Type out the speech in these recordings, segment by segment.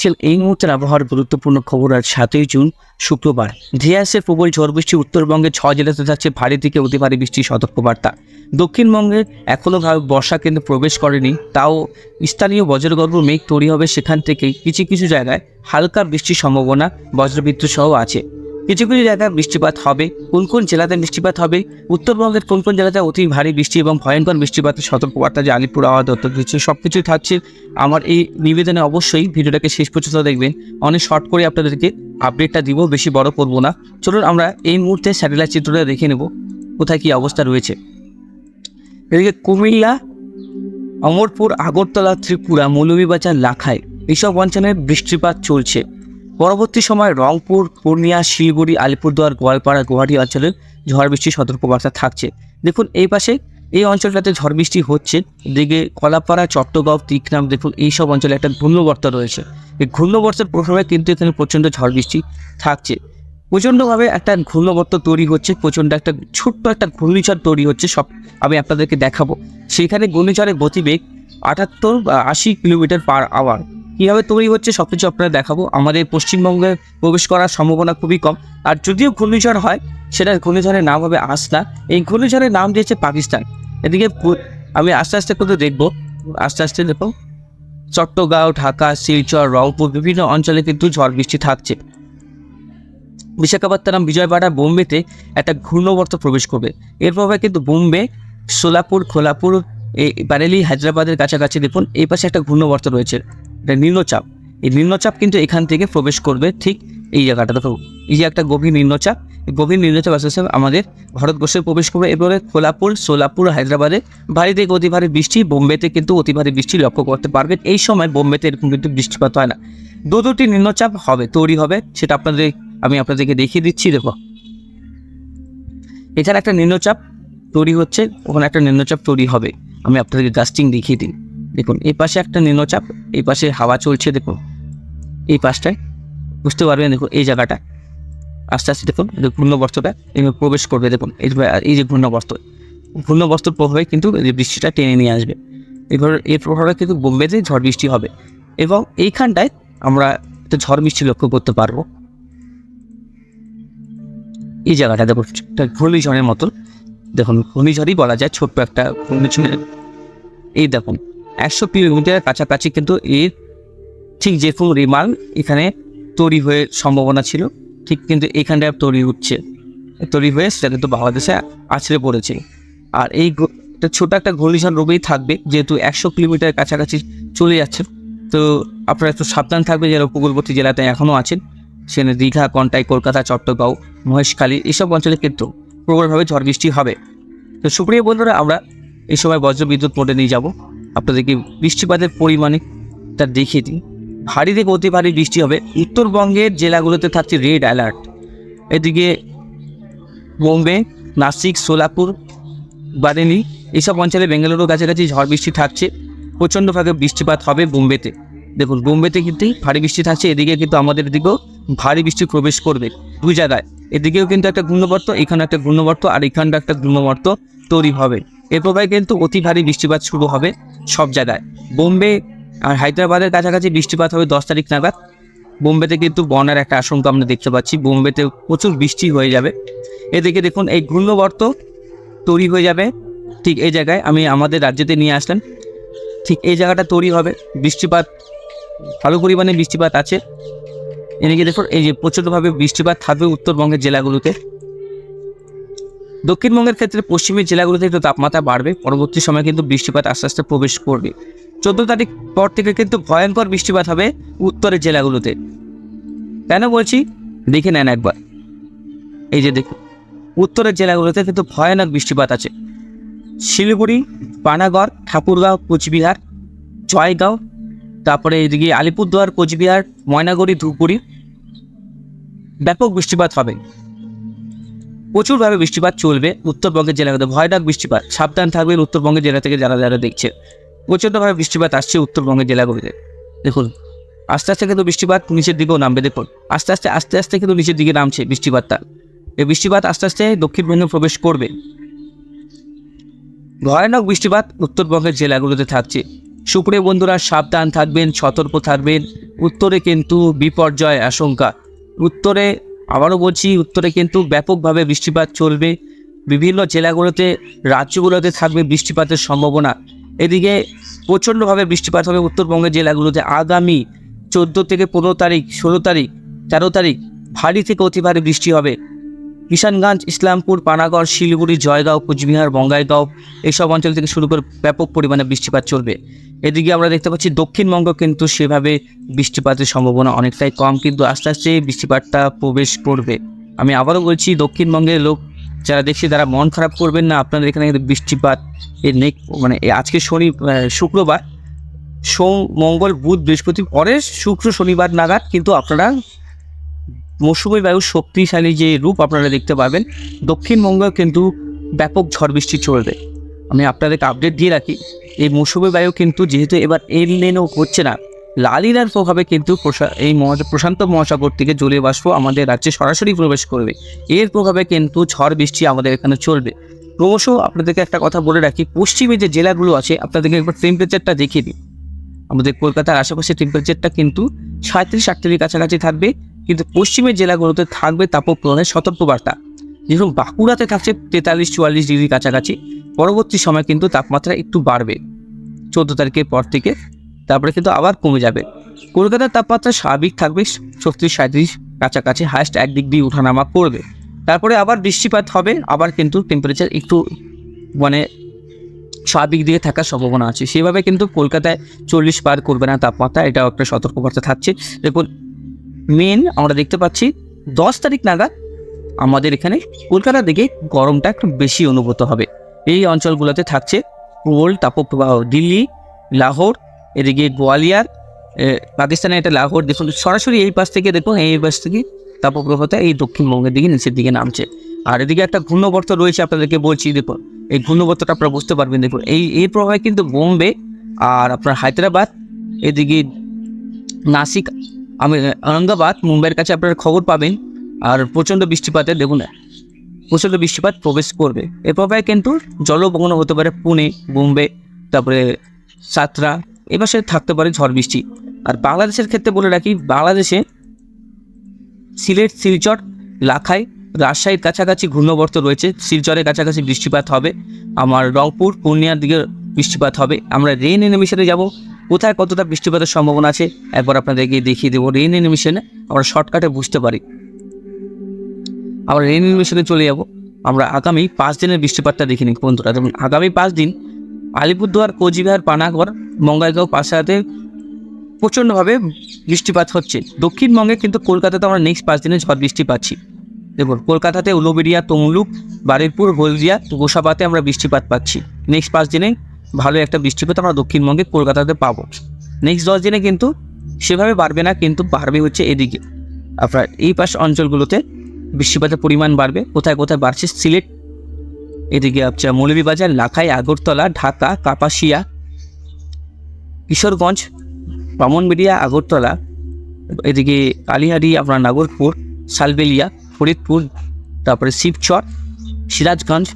দেখছেন এই মুহূর্তের আবহাওয়ার গুরুত্বপূর্ণ খবর আজ সাতই জুন, শুক্রবার। ধেয়ে প্রবল ঝড় বৃষ্টি উত্তরবঙ্গে ছয় জেলাতে থাকছে ভারী থেকে অতি ভারী বৃষ্টির সতর্কবার্তা। দক্ষিণবঙ্গে এখনও বর্ষা কেন্দ্রে প্রবেশ করেনি, তাও স্থানীয় বজ্রগর্ভ মেঘ তৈরি হবে সেখান থেকেই। কিছু কিছু জায়গায় হালকা বৃষ্টির সম্ভাবনা বজ্রবিদ্যুৎ সহ আছে। কিছু কিছু জায়গায় বৃষ্টিপাত হবে। কোন কোন জেলাতে বৃষ্টিপাত হবে? উত্তরবঙ্গের কোন কোন জেলাতে অতি ভারী বৃষ্টি এবং ভয়ঙ্কর বৃষ্টিপাতের সতর্কবার্তা যে আলিপুর আওয়াজ দত্তর দিচ্ছে সব কিছুই থাকছে। আমার এই নিবেদনে অবশ্যই ভিডিওটাকে শেষ পর্যন্ত দেখবেন। অনেক শর্ট করে আপনাদেরকে আপডেটটা দিব, বেশি বড় করব না। চলুন আমরা এই মুহূর্তে স্যাটেলাইট চিত্রটা দেখে নেব, কোথায় কী অবস্থা রয়েছে। এদিকে কুমিল্লা, অমরপুর, আগরতলা, ত্রিপুরা, মৌলভীবাজার লাখায় এইসব অঞ্চলে বৃষ্টিপাত চলছে। পরবর্তী সময় রংপুর, পূর্ণিয়া, শিলিগুড়ি, আলিপুরদুয়ার, গোয়ালপাড়া, গুয়াহাটি অঞ্চলে ঝড় বৃষ্টির সতর্কবার্তা থাকছে। দেখুন, এই পাশে এই অঞ্চলটাতে ঝড় বৃষ্টি হচ্ছে। দিকে কলাপাড়া চট্টগাঁও তীকনাম দেখুন এই সব অঞ্চলে একটা ঘূর্ণবর্ত রয়েছে। এই ঘূর্ণবর্তের প্রভাবে কিন্তু এখানে প্রচণ্ড ঝড় বৃষ্টি থাকছে। প্রচণ্ডভাবে একটা ঘূর্ণবর্ত তৈরি হচ্ছে, প্রচণ্ড একটা ছোট্ট একটা ঘূর্ণিঝড় তৈরি হচ্ছে, সব আমি আপনাদেরকে দেখাবো। সেখানে ঘূর্ণিঝড়ের গতিবেগ আটাত্তর বা আশি কিলোমিটার পার আওয়ার কীভাবে তৈরি হচ্ছে সব কিছু আপনারা দেখাবো। আমাদের পশ্চিমবঙ্গে প্রবেশ করার সম্ভাবনা খুবই কম। আর যদিও ঘূর্ণিঝড় হয়, সেটা ঘূর্ণিঝড়ের নাম হবে আসনা। এই ঘূর্ণিঝড়ের নাম দিয়েছে পাকিস্তান। এদিকে আমি আস্তে আস্তে করে দেখব। আস্তে আস্তে দেখো। চট্টগাঁও ঢাকা, শিলচর, রংপুর বিভিন্ন অঞ্চলে কিন্তু ঝড় বৃষ্টি থাকছে। বিশাখাপত্তনম, বিজয়বাড়া, বোম্বেতে একটা ঘূর্ণবর্ত প্রবেশ করবে। এর প্রভাবে কিন্তু বোম্বে, সোলাপুর, খোলাপুর এই বারেলি, হায়দ্রাবাদের কাছাকাছি দেখুন, এই পাশে একটা ঘূর্ণবর্ত রয়েছে। এটা নিম্নচাপ। এই নিম্নচাপ কিন্তু এখান থেকে প্রবেশ করবে ঠিক এই জায়গাটা। দেখো, এই যে একটা গভীর নিম্নচাপ, এই গভীর নিম্নচাপ আস্তে আস্তে আমাদের ভারতবর্ষে প্রবেশ করবে। এবারে খোলাপুর সোলাপুর, হায়দ্রাবাদে ভারী থেকে অতি ভারী বৃষ্টি, বোম্বেতে কিন্তু অতি ভারী বৃষ্টি লক্ষ্য করতে পারবেন এই সময় বোম্বেতে এরকম কিন্তু বৃষ্টিপাত হয় না। দু দুটি নিম্নচাপ হবে, তৈরি হবে, সেটা আপনাদের, আমি আপনাদেরকে দেখিয়ে দিচ্ছি, দেখো। এখানে একটা নিম্নচাপ তৈরি হচ্ছে, ওখানে একটা নিম্নচাপ তৈরি হবে। আমি আপনাদেরকে জাস্টিং দেখিয়ে দিই। দেখুন, এই পাশে একটা নিম্নচাপ এই পাশে হাওয়া চলছে, দেখুন। এই পাশটায়, বুঝতে পারবেন, দেখুন, এই জায়গাটা। আস্তে আস্তে দেখুন যে এভাবে প্রবেশ করবে, দেখুন, এই যে এই যে ঘূর্ণবর্ত। ঘূর্ণবর্তর প্রভাবে কিন্তু বৃষ্টিটা টেনে নিয়ে আসবে। এবার এর প্রভাবে কিন্তু বোম্বেতে ঝড় বৃষ্টি হবে এবং এইখানটায় আমরা একটা ঝড় বৃষ্টি লক্ষ্য করতে পারব। এই জায়গাটা দেখুন, একটা ঘূর্ণিঝড়ের মতন দেখুন, ঘূর্ণিঝড়ই বলা যায় ছোট্ট একটা ঘূর্ণিঝড় এই দেখুন একশো কিলোমিটারের কাছাকাছি কিন্তু এর ঠিক যেরকম রিমাল এখানে তৈরি হয়ে সম্ভাবনা ছিল, ঠিক কিন্তু এখানটায় তৈরি হচ্ছে। তৈরি হয়ে সেটা কিন্তু বাংলাদেশে আছড়ে পড়েছে। আর এই ছোট একটা ঘূর্ণিঝড় রূপেই থাকবে, যেহেতু একশো কিলোমিটার কাছাকাছি চলে যাচ্ছে। তো আপনারা একটু সাবধান থাকবে যারা উপকূলবর্তী জেলাতে এখনও আছেন। সেখানে দীঘা, কন্টাই, কলকাতা চট্টগাঁও মহেশখালী এসব অঞ্চলে কিন্তু প্রবলভাবে ঝড় বৃষ্টি হবে। তো সুপ্রিয় বন্ধুরা, আমরা এই সময় বজ্র বিদ্যুৎ মোডে নিয়ে যাব। আপনাদেরকে বৃষ্টিপাতের পরিমাণে তা দেখিয়ে দিই। ভারী থেকে অতি ভারী বৃষ্টি হবে। উত্তরবঙ্গের জেলাগুলোতে থাকছে রেড অ্যালার্ট। এদিকে বোম্বে, নাসিক, সোলাপুর, বারেলি এইসব অঞ্চলে বেঙ্গালুরুর কাছাকাছি ঝড় বৃষ্টি থাকছে। প্রচণ্ডভাবে বৃষ্টিপাত হবে বোম্বেতে। দেখুন, বোম্বেতে কিন্তু ভারী বৃষ্টি থাকছে। এদিকে কিন্তু আমাদের দিকেও ভারী বৃষ্টি প্রবেশ করবে দুই জায়গায়। এদিকেও কিন্তু একটা ঘূর্ণবর্ত, এখানে একটা ঘূর্ণবর্ত, আর এখানটা একটা ঘূর্ণবর্ত তৈরি হবে। এর প্রভাবে কিন্তু অতি ভারী বৃষ্টিপাত শুরু হবে সব জায়গায়। বোম্বে আর হায়দ্রাবাদের কাছাকাছি বৃষ্টিপাত হবে দশ তারিখ নাগাদ। বোম্বেতে কিন্তু বন্যার একটা আশঙ্কা আমরা দেখতে পাচ্ছি। বোম্বেতে প্রচুর বৃষ্টি হয়ে যাবে। এদিকে দেখুন, এই ঘূর্ণবর্ত তৈরি হয়ে যাবে ঠিক এই জায়গায়। আমি আমাদের রাজ্যতে নিয়ে আসলাম। ঠিক এই জায়গাটা তৈরি হবে। বৃষ্টিপাত, ভালো পরিমাণে বৃষ্টিপাত আছে। এদিকে দেখুন, এই যে প্রচণ্ডভাবে বৃষ্টিপাত থাকবে উত্তরবঙ্গের জেলাগুলোতে। দক্ষিণবঙ্গের ক্ষেত্রে পশ্চিমের জেলাগুলোতে একটু তাপমাত্রা বাড়বে। পরবর্তী সময় কিন্তু বৃষ্টিপাত আস্তে আস্তে প্রবেশ করবে। চোদ্দ তারিখ পর থেকে কিন্তু ভয়ঙ্কর বৃষ্টিপাত হবে উত্তরের জেলাগুলোতে। কেন বলছি? দেখে নেন একবার। এই যে দেখুন, উত্তরের জেলাগুলোতে কিন্তু ভয়ানক বৃষ্টিপাত আছে। শিলিগুড়ি, পানাগড়, ঠাকুরগাঁও, কোচবিহার, জয়গাঁও, তারপরে এদিকে আলিপুরদুয়ার, কোচবিহার, ময়নাগুড়ি, ধূপগুড়ি ব্যাপক বৃষ্টিপাত হবে। প্রচুরভাবে বৃষ্টিপাত চলবে। উত্তরবঙ্গের জেলাগুলোতে ভয়ানক বৃষ্টিপাত। সাবধান থাকবেন উত্তরবঙ্গের জেলা থেকে যারা যারা দেখছে। প্রচণ্ডভাবে বৃষ্টিপাত আসছে উত্তরবঙ্গের জেলাগুলিতে। দেখুন, আস্তে আস্তে কিন্তু বৃষ্টিপাত নিচের দিকেও নামবে। দেখুন, আস্তে আস্তে আস্তে আস্তে কিন্তু নিচের দিকে নামছে বৃষ্টিপাতটা। এই বৃষ্টিপাত আস্তে আস্তে দক্ষিণবঙ্গে প্রবেশ করবে। ভয়ানক বৃষ্টিপাত উত্তরবঙ্গের জেলাগুলোতে থাকছে। সুপ্রিয় বন্ধুরা, সাবধান থাকবেন, সতর্ক থাকবেন। উত্তরে কিন্তু বিপর্যয় আশঙ্কা। উত্তরে আবারও বলছি, উত্তরে কিন্তু ব্যাপকভাবে বৃষ্টিপাত চলবে। বিভিন্ন জেলাগুলোতে, রাজ্যগুলোতে থাকবে বৃষ্টিপাতের সম্ভাবনা। এদিকে প্রচণ্ডভাবে বৃষ্টিপাত হবে উত্তরবঙ্গের জেলাগুলোতে। আগামী চোদ্দ থেকে পনেরো তারিখ, ষোলো তারিখ, তেরো তারিখ, ভারী থেকে অতি ভারী বৃষ্টি হবে। কিষানগঞ্জ ইসলামপুর, পানাগড়, শিলিগুড়ি, জয়গাঁও, কুচবিহার, বঙ্গাইগাঁও এইসব অঞ্চল থেকে শুরু করে ব্যাপক পরিমাণে বৃষ্টিপাত চলবে। এদিকে আমরা দেখতে পাচ্ছি দক্ষিণবঙ্গ কিন্তু সেভাবে বৃষ্টিপাতের সম্ভাবনা অনেকটাই কম, কিন্তু আস্তে আস্তে বৃষ্টিপাতটা প্রবেশ করবে। আমি আবারও বলছি, দক্ষিণবঙ্গের লোক যারা দেখছি, তারা মন খারাপ করবেন না। আপনাদের এখানে কিন্তু বৃষ্টিপাত এর নেক মানে আজকে শনি শুক্রবার, সোম, মঙ্গল, বুধ, বৃহস্পতি পরে শুক্র, শনিবার নাগাদ কিন্তু আপনারা মৌসুমী বায়ুর শক্তিশালী যে রূপ আপনারা দেখতে পাবেন, দক্ষিণবঙ্গে কিন্তু ব্যাপক ঝড় বৃষ্টি চলবে। আমি আপনাদেরকে আপডেট দিয়ে রাখি, এই মৌসুমী বায়ু কিন্তু যেহেতু এবার এল লেনও হচ্ছে না লালিনার প্রভাবে কিন্তু এই প্রশান্ত মহাসাগর থেকে জলীয় বাষ্প আমাদের রাজ্যে সরাসরি প্রবেশ করবে। এর প্রভাবে কিন্তু ঝড় বৃষ্টি আমাদের এখানে চলবে। ক্রমশ আপনাদেরকে একটা কথা বলে রাখি, পশ্চিমে যে জেলাগুলো আছে, আপনাদেরকে একবার টেম্পারেচারটা দেখিয়ে দিই। আমাদের কলকাতার আশেপাশে টেম্পারেচারটা কিন্তু সাঁত্রিশ আটত্রিশ কাছাকাছি থাকবে কিন্তু পশ্চিমের জেলাগুলোতে থাকবে তাপপ্রবাহের সতর্কবার্তা। যেরকম বাঁকুড়াতে থাকছে তেতাল্লিশ, চুয়াল্লিশ ডিগ্রি কাছাকাছি। পরবর্তী সময় কিন্তু তাপমাত্রা একটু বাড়বে। চোদ্দ তারিখের পর থেকে তারপরে কিন্তু আবার কমে যাবে। কলকাতার তাপমাত্রা স্বাভাবিক থাকবে ছত্রিশ সাঁত্রিশ কাছাকাছি হায়েস্ট এক ডিগ্রি উঠানামা করবে। তারপরে আবার বৃষ্টিপাত হবে, আবার কিন্তু টেম্পারেচার একটু মানে স্বাভাবিক দিকে থাকার সম্ভাবনা আছে। সেভাবে কিন্তু কলকাতায় চল্লিশ পার করবে না তাপমাত্রা, এটাও একটা সতর্কবার্তা থাকছে। দেখুন মেন আমরা দেখতে পাচ্ছি দশ তারিখ নাগাদ আমাদের এখানে কলকাতার দিকে গরমটা একটু বেশি অনুভূত হবে। এই অঞ্চলগুলোতে থাকছে প্রবল তাপপ্রবাহ। দিল্লি, লাহোর, এদিকে গোয়ালিয়ার পাকিস্তানে এটা লাহোর। দেখুন, সরাসরি এই পাশ থেকে দেখুন, এই পাশ থেকে তাপপ্রবাহটা এই দক্ষিণবঙ্গের দিকে নিচের দিকে নামছে। আর এদিকে একটা ঘূর্ণবর্ত রয়েছে আপনাদেরকে বলছি, দেখুন, এই ঘূর্ণবর্তটা আপনারা বুঝতে পারবেন, দেখুন, এই এই প্রভাবে কিন্তু বোম্বে আর আপনার হায়দ্রাবাদ, এদিকে নাসিক আমি আনন্দাবাদ, মুম্বাইয়ের কাছে আপনারা খবর পাবেন। আর প্রচণ্ড বৃষ্টিপাতের দেখুন, প্রচণ্ড বৃষ্টিপাত প্রবেশ করবে। এর প্রভাবে কিন্তু জলমগ্ন হতে পারে পুনে, বোম্বে, তারপরে সাতরা এপাশে থাকতে পারে ঝড় বৃষ্টি। আর বাংলাদেশের ক্ষেত্রে বলে রাখি, বাংলাদেশে সিলেট, শিলচর, লাখাই, রাজশাহীর কাছাকাছি ঘূর্ণবর্ত রয়েছে। শিলচরের কাছাকাছি বৃষ্টিপাত হবে। আমার রংপুর, পূর্ণিয়ার দিকে বৃষ্টিপাত হবে। আমরা রেন এনিমিশনে যাব। কোথায় কতটা বৃষ্টিপাতের সম্ভাবনা আছে? একবার আপনাদেরকে দেখিয়ে দেবো রেন এনিমিশনে আমরা শর্টকাটে বুঝতে পারি। আমরা রেন এনিমিশনে চলে যাব। আমরা আগামী পাঁচ দিনের বৃষ্টিপাতটা দেখে নিই। বন্ধুরা যেমন আগামী পাঁচ দিন আলিপুরদুয়ার, কোচবিহার, পানাগড় বঙ্গাইগাঁও পাশাতে প্রচণ্ডভাবে বৃষ্টিপাত হচ্ছে। দক্ষিণবঙ্গে কিন্তু কলকাতাতে আমরা নেক্সট পাঁচ দিনে ঝড় বৃষ্টি পাচ্ছি। দেখুন, কলকাতাতে উলুবেড়িয়া, তমলুক বারুইপুর হলদিয়া, গোসাবাতে আমরা বৃষ্টিপাত পাচ্ছি। নেক্সট পাঁচ দিনে ভালো একটা বৃষ্টিপাত আমরা দক্ষিণবঙ্গে কলকাতাতে পাবো। নেক্সট দশ দিনে কিন্তু সেভাবে বাড়বে না, কিন্তু বাড়বে হচ্ছে এদিকে। আপনার এই পাশ অঞ্চলগুলোতে বৃষ্টিপাতের পরিমাণ বাড়বে। কোথায় কোথায় বাড়ছে? সিলেট, এদিকে আপনার মৌলভীবাজার, লাখাই, আগরতলা, ঢাকা, কাপাসিয়া, কিশোরগঞ্জ, বামনবেড়িয়া, আগরতলা, এদিকে কালিহারি আপনার নাগরপুর, শালবেলিয়া, ফরিদপুর, তারপরে শিবচর, সিরাজগঞ্জ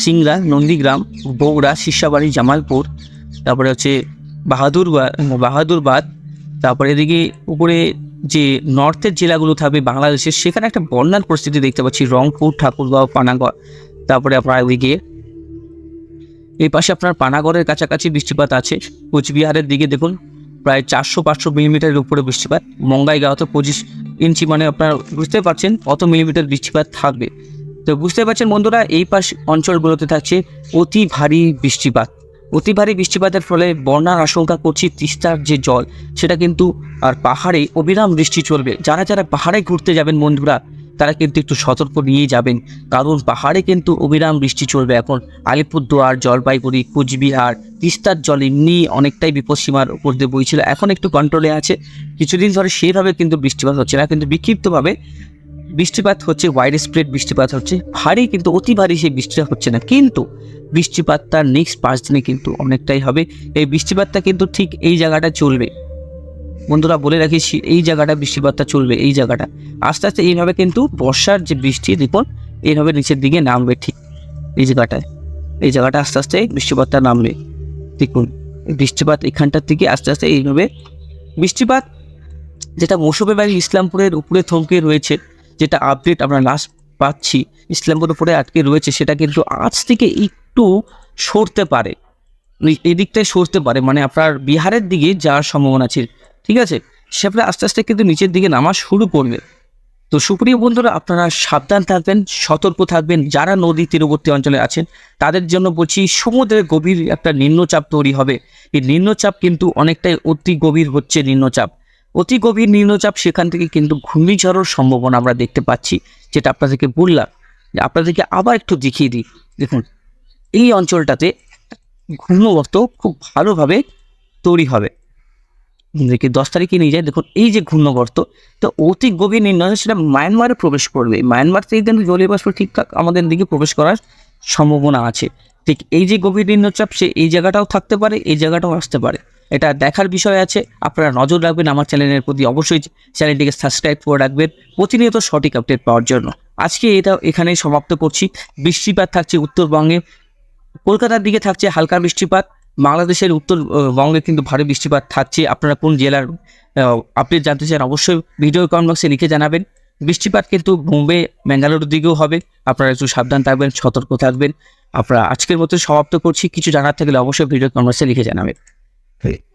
সিংড়া, নন্দীগ্রাম, বগুড়া, শিষ্যাবাড়ি, জামালপুর, তারপরে হচ্ছে বাহাদুরবাদ বাহাদুরবাদ তারপরে এদিকে উপরে যে নর্থের জেলাগুলো থাকবে বাংলাদেশের, সেখানে একটা বন্যার পরিস্থিতি দেখতে পাচ্ছি, রংপুর, ঠাকুরগাঁও, পানাগড়, তারপরে আপনার ওইদিকে এই পাশে আপনার পানাগড়ের কাছাকাছি বৃষ্টিপাত আছে, কোচবিহারের দিকে দেখুন, প্রায় চারশো পাঁচশো মিলিমিটারের উপরে বৃষ্টিপাত, মঙ্গাইগাঁওতে পঁচিশ ইঞ্চি মানে আপনার বুঝতে পারছেন কত মিলিমিটার বৃষ্টিপাত থাকবে। তো বুঝতে পারছেন বন্ধুরা, এই পাশ অঞ্চলগুলোতে থাকছে অতি ভারী বৃষ্টিপাত। অতি ভারী বৃষ্টিপাতের ফলে বন্যার আশঙ্কা করছি তিস্তার যে জল, সেটা কিন্তু আর পাহাড়ে অবিরাম বৃষ্টি চলবে। যারা যারা পাহাড়ে ঘুরতে যাবেন বন্ধুরা, তারা কিন্তু একটু সতর্ক নিয়ে যাবেন। কারণ পাহাড়ে কিন্তু অবিরাম বৃষ্টি চলবে এখন। আলিপুরদুয়ার, জলপাইগুড়ি, কুচবিহার, তিস্তার জল এমনি অনেকটাই বিপদসীমার উপর দিয়ে বইছিল। এখন একটু কন্ট্রোলে আছে। কিছুদিন ধরে সেইভাবে কিন্তু বৃষ্টিপাত হচ্ছে না। কিন্তু বিক্ষিপ্তভাবে বৃষ্টিপাত হচ্ছে ওয়াইড স্প্রেড বৃষ্টিপাত হচ্ছে, ভারী কিন্তু অতি ভারী সেই বৃষ্টিটা হচ্ছে না। কিন্তু বৃষ্টিপাতটা নেক্সট পাঁচ দিনে কিন্তু অনেকটাই হবে। এই বৃষ্টিপাতটা কিন্তু ঠিক এই জায়গাটা চলবে। বন্ধুরা বলে রাখি এই জায়গাটা বৃষ্টিপাতটা চলবে, এই জায়গাটা। আস্তে আস্তে এইভাবে কিন্তু বর্ষার যে বৃষ্টি দেখুন এইভাবে নিচের দিকে নামবে ঠিক এই জায়গাটায়। এই জায়গাটা আস্তে আস্তে বৃষ্টিপাতটা নামবে। দেখুন বৃষ্টিপাত এখানটার থেকে আস্তে আস্তে এইভাবে বৃষ্টিপাত যেটা মৌসুমে বাড়ি ইসলামপুরের উপরে থমকে রয়েছে যেটা আপডেট আমরা লাস্ট পাচ্ছি ইসলামপুর উপরে আটকে রয়েছে, সেটা কিন্তু আজ থেকে একটু সরতে পারে। এই সরতে পারে মানে আপনার বিহারের দিকে যাওয়ার সম্ভাবনা আছে, ঠিক আছে? সেটা আস্তে আস্তে কিন্তু নিচের দিকে নামা শুরু করবে। তো সুপ্রিয় বন্ধুরা, আপনারা সাবধান থাকবেন, সতর্ক থাকবেন, যারা নদী তীরবর্তী অঞ্চলে আছেন, তাদের জন্য বলছি, সমুদ্রের গভীর একটা নিম্নচাপ তৈরি হবে। এই নিম্নচাপ কিন্তু অনেকটাই অতি গভীর হচ্ছে নিম্নচাপ। অতি গভীর নিম্নচাপ সেখান থেকে কিন্তু ঘূর্ণিঝড়ের সম্ভাবনা আমরা দেখতে পাচ্ছি, যেটা আপনাদেরকে বললাম। যে আপনাদেরকে আবার একটু দেখিয়ে দিই। দেখুন, এই অঞ্চলটাতে ঘূর্ণবর্ত খুব ভালোভাবে তৈরি হবে। দেখি, দশ তারিখে নিয়ে যায়। দেখুন, এই যে ঘূর্ণবর্ত, তো অতি গভীর নির্ণয় সেটা মায়ানমারে প্রবেশ করবে। মায়ানমার থেকে কিন্তু জলীয় বাষ্প ঠিকঠাক আমাদের দিকে প্রবেশ করার সম্ভাবনা আছে। ঠিক এই যে গভীর নিম্নচাপ, সে এই জায়গাটাও থাকতে পারে, এই জায়গাটাও আসতে পারে। এটা দেখার বিষয় আছে। আপনারা নজর রাখবেন আমার চ্যানেলের প্রতি। অবশ্যই চ্যানেলটিকে সাবস্ক্রাইব করে রাখবেন। প্রতিনিয়ত সঠিক আপডেট পাওয়ার জন্য। আজকে এটা এখানেই সমাপ্ত করছি। বৃষ্টিপাত থাকছে উত্তরবঙ্গে। কলকাতার দিকে থাকছে হালকা বৃষ্টিপাত। বাংলাদেশের উত্তরবঙ্গে কিন্তু ভারী বৃষ্টিপাত থাকছে। আপনারা কোন জেলার আপডেট জানতে চান অবশ্যই ভিডিও কমেন্ট বক্সে লিখে জানাবেন। বৃষ্টিপাত কিন্তু বোম্বে ব্যাঙ্গালোরের দিকেও হবে। আপনারা একটু সাবধান থাকবেন, সতর্ক থাকবেন। আপনারা আজকের মতো সমাপ্ত করছি। কিছু জানার থাকলে অবশ্যই ভিডিও কমেন্ট বক্সে লিখে জানাবেন। Hey.